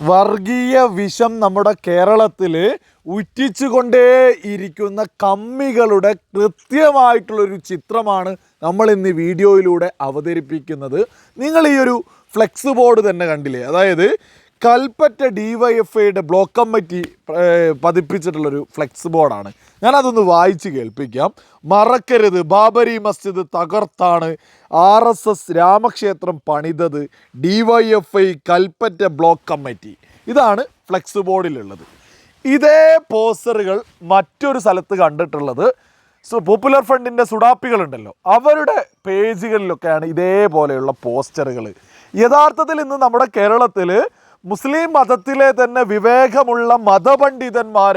വർഗീയ വിഷം നമ്മുടെ കേരളത്തിൽ ഉറ്റിച്ചുകൊണ്ടേ ഇരിക്കുന്ന കമ്മികളുടെ കൃത്യമായിട്ടുള്ളൊരു ചിത്രമാണ് നമ്മൾ ഇന്ന് വീഡിയോയിലൂടെ അവതരിപ്പിക്കുന്നത്. നിങ്ങൾ ഈ ഒരു ഫ്ലെക്സ് ബോർഡ് തന്നെ കണ്ടില്ലേ? അതായത് കൽപ്പറ്റ ഡി വൈ എഫ് ഐയുടെ ബ്ലോക്ക് കമ്മിറ്റി പതിപ്പിച്ചിട്ടുള്ളൊരു ഫ്ലെക്സ് ബോർഡാണ്. ഞാനതൊന്ന് വായിച്ച് കേൾപ്പിക്കാം. മറക്കരുത് ബാബരി മസ്ജിദ് തകർത്താണ്. ആർ എസ് എസ് രാമക്ഷേത്രം പണിതത് D Y F I Kalpetta block committee. ഇതാണ് ഫ്ലെക്സ് ബോർഡിലുള്ളത്. ഇതേ പോസ്റ്ററുകൾ മറ്റൊരു സ്ഥലത്ത് കണ്ടിട്ടുള്ളത്. സോ പോപ്പുലർ ഫണ്ടിന്റെ സുഡാപ്പികളുണ്ടല്ലോ. അവരുടെ പേജുകളിലൊക്കെയാണ് ഇതേപോലെയുള്ള പോസ്റ്ററുകൾ. യഥാർത്ഥത്തിൽ ഇന്ന് നമ്മുടെ കേരളത്തിൽ മുസ്ലിം മതത്തിലെ തന്നെ വിവേകമുള്ള മതപണ്ഡിതന്മാർ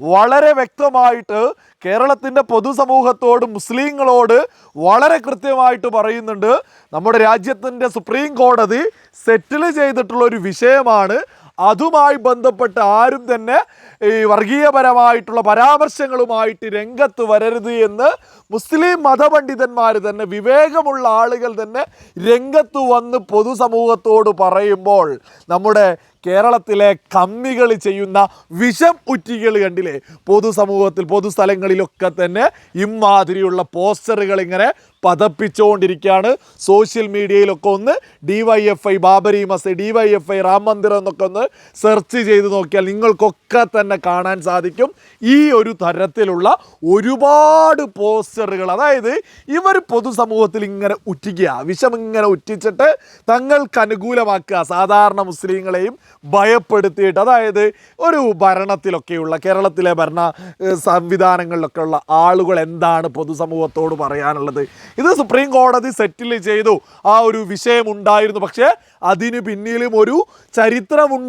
വളരെ വ്യക്തമായിട്ട് കേരളത്തിന്റെ പൊതുസമൂഹത്തോട് മുസ്ലിങ്ങളോട് വളരെ കൃത്യമായിട്ട് പറയുന്നുണ്ട്. നമ്മുടെ രാജ്യത്തിന്റെ സുപ്രീം കോടതി സെറ്റിൽ ചെയ്തിട്ടുള്ള ഒരു വിഷയമാണ് അതുമായി ബന്ധപ്പെട്ട് ആരും തന്നെ ഈ വർഗീയപരമായിട്ടുള്ള പരാമർശങ്ങളുമായിട്ട് രംഗത്ത് വരരുത് എന്ന് മുസ്ലിം മതപണ്ഡിതന്മാർ തന്നെ വിവേകമുള്ള ആളുകൾ തന്നെ രംഗത്ത് വന്ന് പൊതുസമൂഹത്തോട് പറയുമ്പോൾ നമ്മുടെ കേരളത്തിലെ കമ്മികൾ ചെയ്യുന്ന വിഷം ഉറ്റികൾ കണ്ടില്ലേ? പൊതുസമൂഹത്തിൽ പൊതുസ്ഥലങ്ങളിലൊക്കെ തന്നെ ഇമാതിരിയുള്ള പോസ്റ്ററുകൾ ഇങ്ങനെ പതപ്പിച്ചുകൊണ്ടിരിക്കുകയാണ്. സോഷ്യൽ മീഡിയയിലൊക്കെ ഒന്ന് D Y F I Babri മസ് D Y F I Ram Mandir എന്നൊക്കെ ഒന്ന് സെർച്ച് ചെയ്ത് നോക്കിയാൽ നിങ്ങൾക്കൊക്കെ തന്നെ കാണാൻ സാധിക്കും. ഈ ഒരു തരത്തിലുള്ള ഒരുപാട് പോസ്റ്ററുകൾ അതായത് ഇവർ പൊതുസമൂഹത്തിൽ ഇങ്ങനെ ഉറ്റിക്കുക വിഷം ഇങ്ങനെ ഉറ്റിച്ചിട്ട് തങ്ങൾക്ക് അനുകൂലമാക്കുക സാധാരണ മുസ്ലിങ്ങളെയും ഭയപ്പെടുത്തിയിട്ട് അതായത് ഒരു ഭരണത്തിലൊക്കെയുള്ള കേരളത്തിലെ ഭരണ സംവിധാനങ്ങളിലൊക്കെയുള്ള ആളുകൾ എന്താണ് പൊതുസമൂഹത്തോട് പറയാനുള്ളത്? ഇത് സുപ്രീം കോടതി സെറ്റിൽ ചെയ്തു. ആ ഒരു വിഷയമുണ്ടായിരുന്നു പക്ഷേ അതിന് പിന്നിലും ഒരു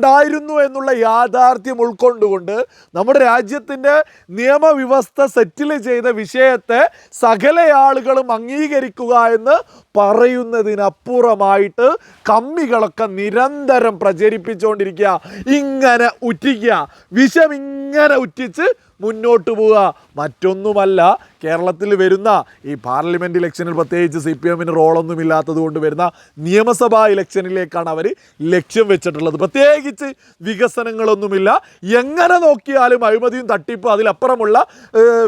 ചരിത്രമുണ്ടായിരുന്നു എന്നുള്ള യാഥാർത്ഥ്യം ഉൾക്കൊണ്ടുകൊണ്ട് നമ്മുടെ രാജ്യത്തിന്റെ നിയമവ്യവസ്ഥ സെറ്റിൽ ചെയ്ത വിഷയത്തെ സകല ആളുകളും അംഗീകരിക്കുക എന്ന് പറയുന്നതിനപ്പുറമായിട്ട് കമ്മികളൊക്കെ നിരന്തരം പ്രചരിപ്പിച്ചുകൊണ്ടിരിക്കുക. ഇങ്ങനെ ഉറ്റിക്കുക. വിഷം ഇങ്ങനെ ഉറ്റിച്ച് മുന്നോട്ട് പോവുക. മറ്റൊന്നുമല്ല കേരളത്തിൽ വരുന്ന ഈ പാർലമെന്റ് ഇലക്ഷനിൽ പ്രത്യേകിച്ച് സി പി എമ്മിന് റോളൊന്നും ഇല്ലാത്തത് കൊണ്ട് വരുന്ന നിയമസഭാ ഇലക്ഷനിലേക്കാണ് അവർ ലക്ഷ്യം വെച്ചിട്ടുള്ളത്. പ്രത്യേകിച്ച് വികസനങ്ങളൊന്നുമില്ല. എങ്ങനെ നോക്കിയാലും അഴിമതിയും തട്ടിപ്പും അതിലപ്പുറമുള്ള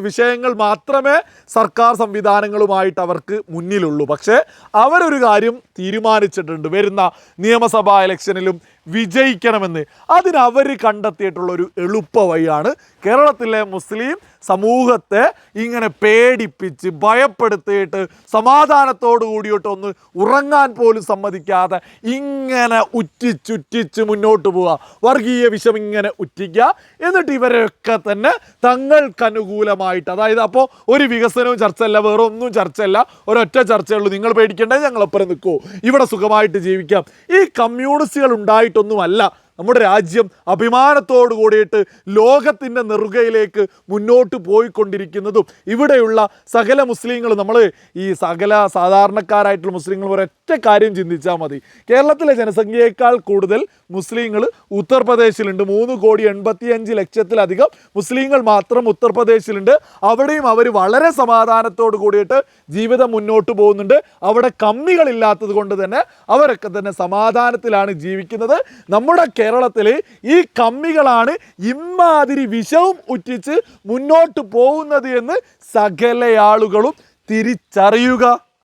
വിഷയങ്ങൾ മാത്രമേ സർക്കാർ സംവിധാനങ്ങളുമായിട്ട് അവർക്ക് മുന്നിലുള്ളൂ. പക്ഷേ അവരൊരു കാര്യം തീരുമാനിച്ചിട്ടുണ്ട്. വരുന്ന നിയമസഭാ ഇലക്ഷനിലും വിജയിക്കണമെന്ന്. അതിനവർ കണ്ടെത്തിയിട്ടുള്ള ഒരു എളുപ്പ വഴിയാണ് കേരളത്തിലെ മുസ്ലിം സമൂഹത്തെ ഇങ്ങനെ പേടിപ്പിച്ച് ഭയപ്പെടുത്തിയിട്ട് സമാധാനത്തോടു കൂടിയിട്ട് ഒന്ന് ഉറങ്ങാൻ പോലും സമ്മതിക്കാതെ ഇങ്ങനെ ഉറ്റിച്ചുറ്റിച്ച് മുന്നോട്ട് പോവുക. വർഗീയ വിഷം ഇങ്ങനെ ഉറ്റിക്കുക. എന്നിട്ട് ഇവരൊക്കെ തന്നെ തങ്ങൾക്കനുകൂലമായിട്ട് അതായത് അപ്പോൾ ഒരു വികസനവും ചർച്ചയല്ല വേറെ ഒന്നും ചർച്ചയല്ല ഒരൊറ്റ ചർച്ചയുള്ളൂ നിങ്ങൾ പേടിക്കേണ്ടത് ഞങ്ങളൊപ്പരം നിൽക്കൂ ഇവിടെ സുഖമായിട്ട് ജീവിക്കാം. ഈ കമ്മ്യൂണിസ്റ്റുകൾ ഉണ്ടായിട്ടൊന്നുമല്ല നമ്മുടെ രാജ്യം അഭിമാനത്തോടു കൂടിയിട്ട് ലോകത്തിന്റെ നെറുകയിലേക്ക് മുന്നോട്ട് പോയിക്കൊണ്ടിരിക്കുന്നതും ഇവിടെയുള്ള സകല മുസ്ലിങ്ങൾ നമ്മൾ ഈ സകല സാധാരണക്കാരായിട്ടുള്ള മുസ്ലിങ്ങൾ ഒരൊറ്റ കാര്യം ചിന്തിച്ചാൽ മതി. കേരളത്തിലെ ജനസംഖ്യയേക്കാൾ കൂടുതൽ മുസ്ലിങ്ങൾ ഉത്തർപ്രദേശിലുണ്ട്. മൂന്ന് കോടി എൺപത്തിയഞ്ച് ലക്ഷത്തിലധികം മുസ്ലിങ്ങൾ മാത്രം ഉത്തർപ്രദേശിലുണ്ട്. അവിടെയും അവർ വളരെ സമാധാനത്തോടു കൂടിയിട്ട് ജീവിതം മുന്നോട്ട് പോകുന്നുണ്ട്. അവിടെ കമ്മികളില്ലാത്തത് കൊണ്ട് തന്നെ അവരൊക്കെ തന്നെ സമാധാനത്തിലാണ് ജീവിക്കുന്നത്. നമ്മുടെ കേരളത്തിൽ ഈ കമ്മികളാണ് ഇമ്മാതിരി വിഷവും ഉറ്റിച്ച് മുന്നോട്ട് പോകുന്നത് എന്ന് സകല ആളുകളും തിരിച്ചറിയുക.